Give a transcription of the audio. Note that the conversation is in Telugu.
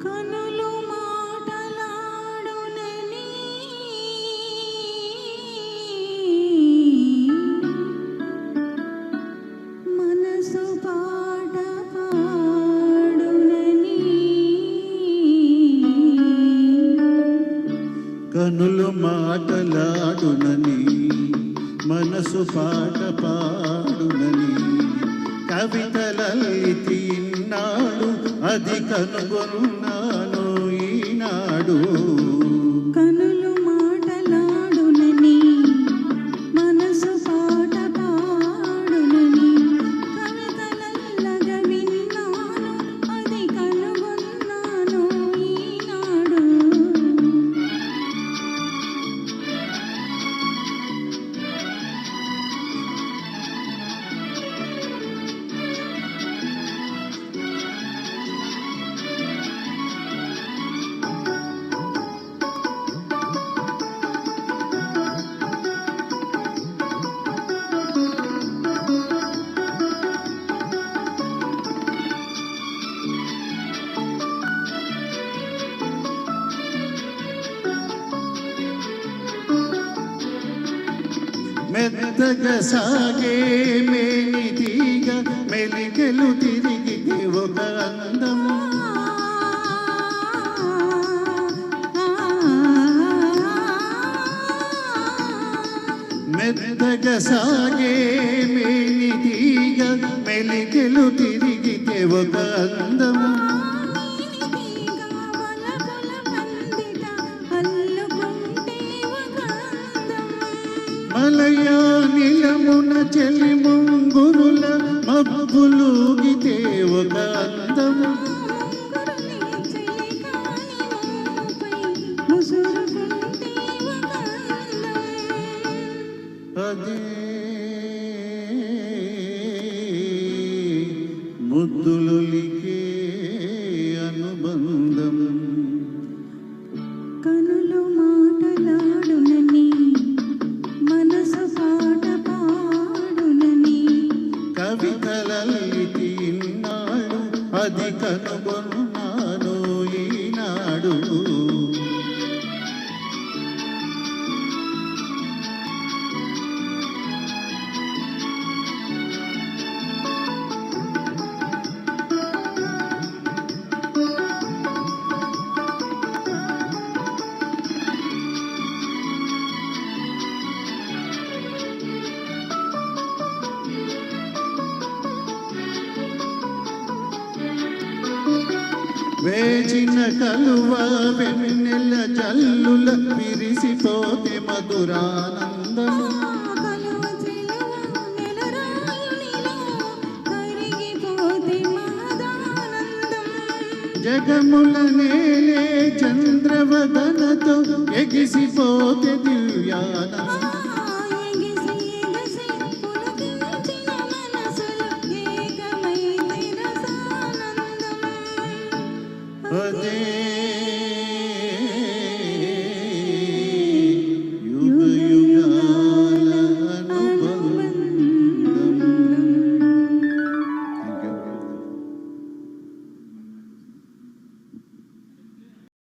కనులు మాటలాడునని మనసు పాట పాడునని కనులు మాటలాడునని కవితలల్లి తిన్నాడు అది కనుగొన్నాను ఈనాడు. మెత్తగా సాగే మేనిదిగా మెలికెలు తిరిగి ఒక అందం మెత్తగా సాగే మేనిదిగా మెలికెలు తిరిగితే ఒక అందము. మలయా నిలమున చెలి ముంగురుల మబ్బులుగితే ఒక అందము. అదే ముద్దుల అది వేచిన కలువ వెన్నెల జల్లుల విరిసిపోతే మధురానందము. జగముల నేలే చంద్రవదనతో ఎగిసిపోతే దివ్యానందం